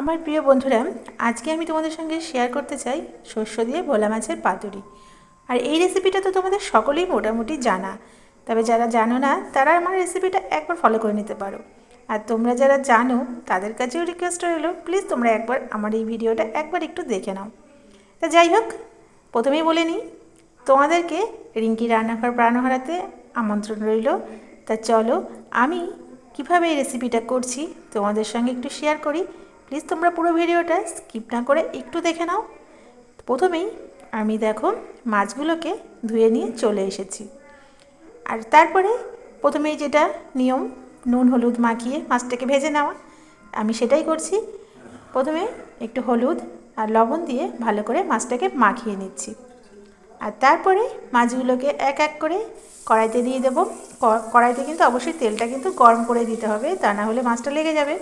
আমার প্রিয় বন্ধুরা, আজকে আমি তোমাদের সঙ্গে শেয়ার করতে চাই শস্য দিয়ে ভোলা মাছের পাতুরি। আর এই রেসিপিটা তো তোমাদের সকলেই মোটামুটি জানা। তবে যারা জানো না, তারা আমার রেসিপিটা একবার ফলো করে নিতে পারো। আর তোমরা যারা জানো, তাদের কাছেও রিকোয়েস্ট রইল প্লিজ তোমরা একবার আমার এই ভিডিওটা একবার একটু দেখে নাও। তা যাই হোক, প্রথমেই বলে নিই, তোমাদেরকে রিঙ্কি রান্নাঘর প্রাণ হারাতে আমন্ত্রণ রইল। তা চলো, আমি কীভাবে এই রেসিপিটা করছি তোমাদের সঙ্গে একটু শেয়ার করি। প্লিজ তোমরা পুরো ভিডিওটা স্কিপ না করে একটু দেখে নাও। প্রথমেই আমি দেখো মাছগুলোকে ধুয়ে নিয়ে চলে এসেছি। আর তারপরে প্রথমেই যেটা নিয়ম, নুন, হলুদ মাখিয়ে মাছটাকে ভেজে নেওয়া। আমি সেটাই করছি। প্রথমে একটু হলুদ আর লবণ দিয়ে ভালো করে মাছটাকে মাখিয়ে নিচ্ছি। আর তারপরে মাছগুলোকে এক এক করে কড়াইতে দিয়ে দেবো। কড়াইতে কিন্তু অবশ্যই তেলটা কিন্তু গরম করে দিতে হবে, তা না হলে মাছটা লেগে যাবে।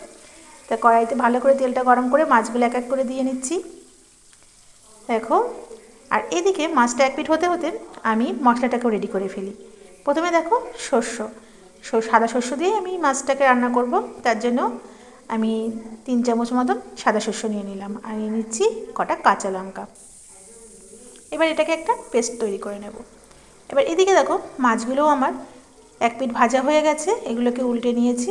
তা কড়াইতে ভালো করে তেলটা গরম করে মাছগুলো এক এক করে দিয়ে নিচ্ছি। দেখো, আর এদিকে মাছটা এক পিঠ হতে হতে আমি মশলাটাকেও রেডি করে ফেলি। প্রথমে দেখো শস্য সাদা শস্য দিয়ে আমি মাছটাকে রান্না করব। তার জন্য আমি তিন চামচ মতন সাদা শস্য নিয়ে নিলাম। আর নিয়ে নিচ্ছি কটা কাঁচা লঙ্কা। এবার এটাকে একটা পেস্ট তৈরি করে নেব। এবার এদিকে দেখো মাছগুলোও আমার এক পিঠ ভাজা হয়ে গেছে। এগুলোকে উল্টে নিয়েছি।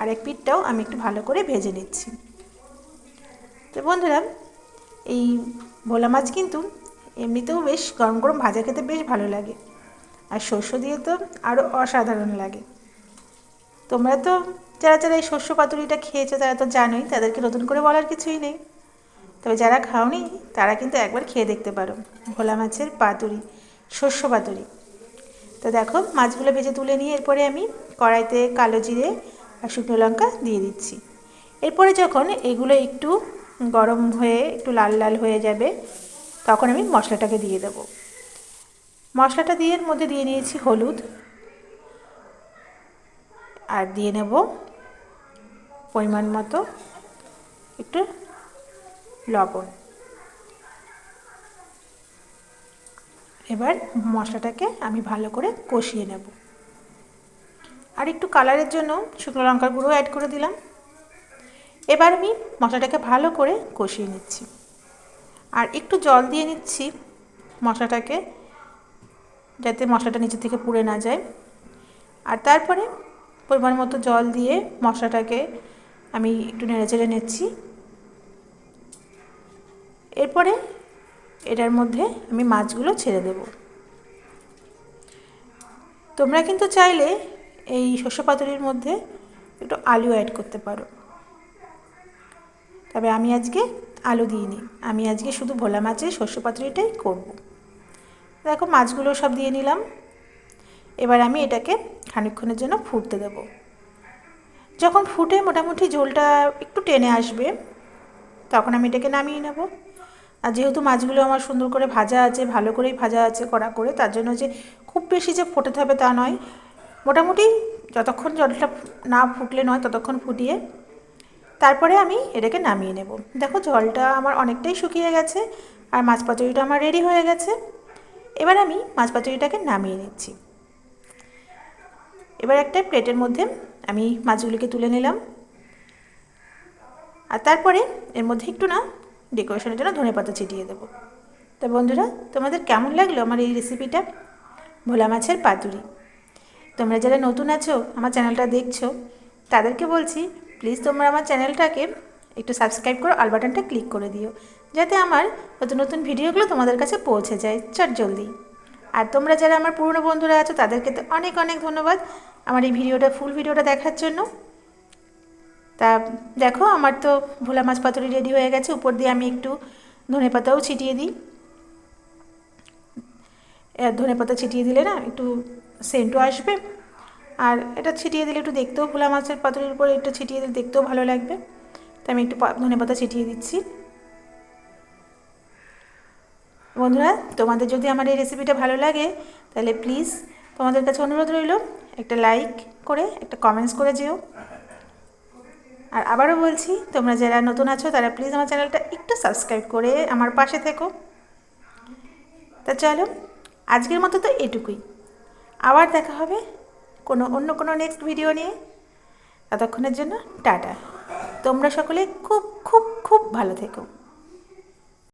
আর এক পিঠটাও আমি একটু ভালো করে ভেজে নিচ্ছি। তো বন্ধুরা, এই ভোলা মাছ কিন্তু এমনিতেও বেশ গরম গরম ভাজা খেতে বেশ ভালো লাগে। আর শস্য দিয়ে তো আরও অসাধারণ লাগে। তোমরা তো যারা যারা এই শস্য পাতুরিটা খেয়েছো, তারা তো জানোই, তাদেরকে নতুন করে বলার কিছুই নেই। তবে যারা খাওনি, তারা কিন্তু একবার খেয়ে দেখতে পারো, ভোলা মাছের পাতুরি, শস্য পাতুরি। তো দেখো, মাছগুলো ভেজে তুলে নিয়ে এরপরে আমি কড়াইতে কালো জিরে আর শুকনো লঙ্কা দিয়ে দিচ্ছি। এরপরে যখন এগুলো একটু গরম হয়ে, একটু লাল লাল হয়ে যাবে, তখন আমি মশলাটাকে দিয়ে দেবো। মশলাটা দিয়ে এর মধ্যে দিয়ে নিয়েছি হলুদ। আর দিয়ে নেব পরিমাণ মতো একটু লবণ। এবার মশলাটাকে আমি ভালো করে কষিয়ে নেব। আর একটু কালারের জন্য শুকনো লঙ্কার গুঁড়ো অ্যাড করে দিলাম। এবার আমি মশলাটাকে ভালো করে কষিয়ে নিচ্ছি। আর একটু জল দিয়ে নিচ্ছি মশলাটাকে, যাতে মশলাটা নিচে থেকে পুড়ে না যায়। আর তারপরে পরিমাণ মতো জল দিয়ে মশলাটাকে আমি একটু নেড়ে চেড়ে নিচ্ছি। এরপরে এটার মধ্যে আমি মাছগুলো ছেড়ে দেব। তোমরা কিন্তু চাইলে এই শস্য পাতুরির মধ্যে একটু আলু অ্যাড করতে পারো। তবে আমি আজকে আলু দিইনি। আমি আজকে শুধু ভোলা মাছের শস্য পাতুরিটাই করব। দেখো মাছগুলো সব দিয়ে নিলাম। এবার আমি এটাকে খানিকক্ষণের জন্য ফুটতে দেব। যখন ফুটে মোটামুটি ঝোলটা একটু টেনে আসবে, তখন আমি এটাকে নামিয়ে নেব। আর যেহেতু মাছগুলো আমার সুন্দর করে ভাজা আছে, ভালো করেই ভাজা আছে কড়া করে, তার জন্য যে খুব বেশি যে ফোটাতে হবে তা নয়। মোটামুটি যতক্ষণ জলটা না ফুটলে নয়, ততক্ষণ ফুটিয়ে তারপরে আমি এটাকে নামিয়ে নেব। দেখো জলটা আমার অনেকটাই শুকিয়ে গেছে আর মাছ পাতুরিটা আমার রেডি হয়ে গেছে। এবার আমি মাছ পাতুরিটাকে নামিয়ে নিচ্ছি। এবার একটা প্লেটের মধ্যে আমি মাছগুলিকে তুলে নিলাম। আর তারপরে এর মধ্যে একটু না ডেকোরেশনের জন্য ধনে পাতা ছিটিয়ে দেবো। তো বন্ধুরা, তোমাদের কেমন লাগল আমার এই রেসিপিটা ভোলা মাছের পাতুরি। তোমরা যারা নতুন আছো, আমার চ্যানেলটা দেখছ, তাদেরকে বলছি প্লিজ তোমরা আমার চ্যানেলটাকে একটু সাবস্ক্রাইব করো আল বাটনটা ক্লিক করে দিও, যাতে আমার নতুন নতুন ভিডিওগুলো তোমাদের কাছে পৌঁছে যায়, চট জলদি। আর তোমরা যারা আমার পুরনো বন্ধুরা আছো, তাদেরকে তো অনেক অনেক ধন্যবাদ আমার এই ভিডিওটা ফুল ভিডিওটা দেখার জন্য। তা দেখো, আমার তো ভোলা মাছ পাতুরি রেডি হয়ে গেছে, উপর দিয়ে আমি একটু ধনে পাতাও ছিটিয়ে দিই। ধনে পাতা ছিটিয়ে দিলে না, একটু সেন্টও আসবে। আর এটা ছিটিয়ে দিলে একটু দেখতেও ভোলা মাছের পাতুরির উপরে একটু ছিটিয়ে দিলে দেখতেও ভালো লাগবে। তাই আমি একটু ধনে পাতা ছিটিয়ে দিচ্ছি। বন্ধুরা, তোমাদের যদি আমার এই রেসিপিটা ভালো লাগে, তাহলে প্লিজ তোমাদের কাছে অনুরোধ রইল, একটা লাইক করে, একটা কমেন্টস করে যেও। আর আবারও বলছি, তোমরা যারা নতুন আছো, তারা প্লিজ আমার চ্যানেলটা একটু সাবস্ক্রাইব করে আমার পাশে থেকো। তা চলো, আজকের মতো তো এটুকুই। আবার দেখা হবে কোনো অন্য কোনো নেক্সট ভিডিও নিয়ে। ততক্ষণের জন্য টাটা। তোমরা সকলে খুব খুব খুব ভালো থেকো।